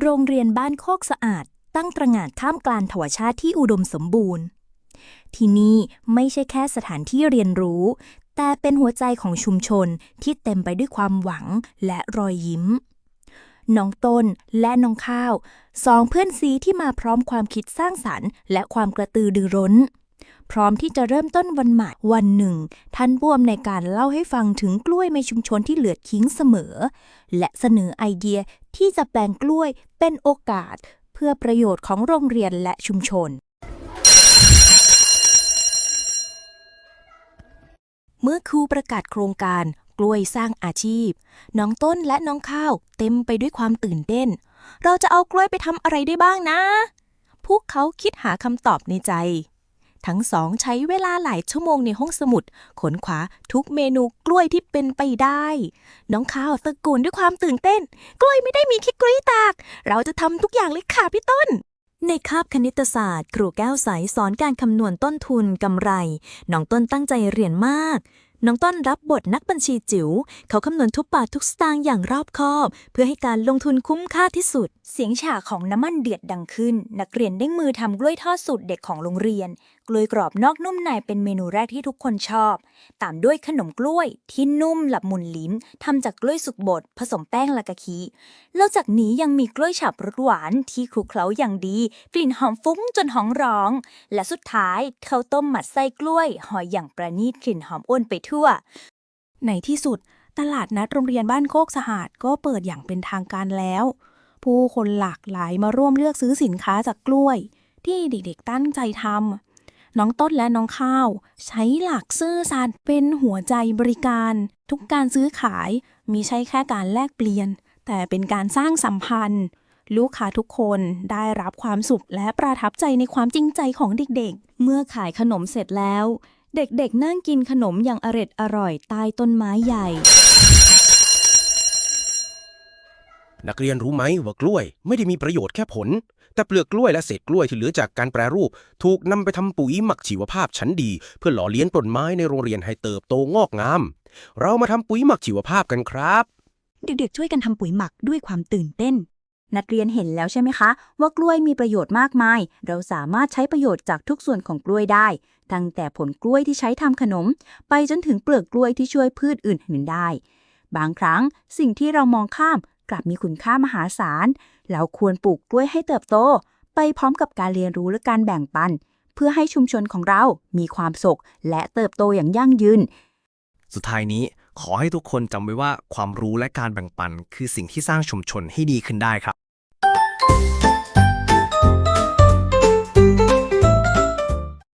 โรงเรียนบ้านโคกสะอาด ตั้งตระหง่านท่ามกลางธรรมชาติที่อุดมสมบูรณ์ ที่นี่ไม่ใช่แค่สถานที่เรียนรู้ แต่เป็นหัวใจของชุมชนที่เต็มไปด้วยความหวังและรอยยิ้ม น้องต้นและน้องข้าว สองเพื่อนซีที่มาพร้อมความคิดสร้างสรรค์ และความกระตือรือร้นพร้อมที่จะเริ่มต้นวันใหม่วันหนึ่ง ท่านร่วมในการเล่าให้ฟังถึงกล้วยในชุมชนที่เหลือทิ้งเสมอ และเสนอไอเดีย ที่จะแปลงกล้วยเป็นโอกาส เพื่อประโยชน์ของโรงเรียนและชุมชน เมื่อครูประกาศโครงการกล้วยสร้างอาชีพ น้องต้นและน้องข้าวเต็มไปด้วยความตื่นเต้น เราจะเอากล้วยไปทำอะไรได้บ้างนะ พวกเขาคิดหาคำตอบในใจ ทั้งสองใช้เวลาหลายชั่วโมงในห้องสมุดขนขวาทุกเมนูกล้วยที่เป็นไปได้ น้องข้าวตะโกนด้วยความตื่นเต้น กล้วยไม่ได้มีแค่กล้วยตาก เราจะทำทุกอย่างเลยค่ะพี่ต้น ในคาบคณิตศาสตร์ ครูแก้วใสสอนการคำนวณต้นทุนกำไร น้องต้นตั้งใจเรียนมาก น้องต้นรับบทนักบัญชีจิ๋ว เขาคำนวณทุกบาททุกสตางค์อย่างรอบคอบ เพื่อให้การลงทุนคุ้มค่าที่สุด เสียงฉากของน้ำมันเดือดดังขึ้น นักเรียนเด้งมือทำกล้วยทอดสูตรเด็กของโรงเรียน กล้วยกรอบนอกนุ่มในเป็นเมนูแรกที่ทุกคนชอบ ตามด้วยขนมกล้วยที่นุ่มหลับมุนลิ้นทำจากกล้วยสุกบดผสมแป้งและกะทิแล้วจากนี้ยังมีกล้วยฉับรสหวานที่คลุกเคล้าอย่างดี กลิ่นหอมฟุ้งจนห้องร้อง และสุดท้ายข้าวต้มหมัดไส้กล้วยห่ออย่างประณีตกลิ่นหอมอ้วนไปทั่ว ในที่สุด ตลาดนัดโรงเรียนบ้านโคกสหาดก็เปิดอย่างเป็นทางการแล้ว ผู้คนหลากหลายมาร่วมเลือกซื้อสินค้าจากกล้วย ที่เด็กๆตั้งใจทำ น้องต้นและน้องข้าว ใช้หลักซื่อสัตย์เป็นหัวใจบริการ ทุกการซื้อขายมีใช่แค่การแลกเปลี่ยน แต่เป็นการสร้างสัมพันธ์ ลูกค้าทุกคนได้รับความสุขและประทับใจในความจริงใจของเด็กๆ เมื่อขายขนมเสร็จแล้ว เด็กๆนั่งกินขนมอย่างอร็ดอร่อยใต้ต้นไม้ใหญ่ นักเรียนรู้ไหมว่ากล้วยไม่ได้มีประโยชน์แค่ผล แต่เปลือกกล้วยและเศษกล้วยที่เหลือจากการแปรรูป ถูกนำไปทำปุ๋ยหมักชีวภาพชั้นดี เพื่อหล่อเลี้ยงต้นไม้ในโรงเรียนให้เติบโตงอกงาม เรามาทำปุ๋ยหมักชีวภาพกันครับ เด็กๆช่วยกันทำปุ๋ยหมักด้วยความตื่นเต้น นักเรียนเห็นแล้วใช่ไหมคะ ว่ากล้วยมีประโยชน์มากมาย เราสามารถใช้ประโยชน์จากทุกส่วนของกล้วยได้ตั้งแต่ผลกล้วยที่ใช้ทำขนม ไปจนถึงเปลือกกล้วยที่ช่วยพืชอื่นๆได้บางครั้งสิ่งที่เรามองข้าม กลับมีคุณค่ามหาศาล เราควรปลูกกล้วยให้เติบโต ไปพร้อมกับการเรียนรู้และการแบ่งปัน เพื่อให้ชุมชนของเรามีความสุขและเติบโตอย่างยั่งยืน สุดท้ายนี้ขอให้ทุกคนจำไว้ว่าความรู้และการแบ่งปัน คือสิ่งที่สร้างชุมชนให้ดีขึ้นได้ครับ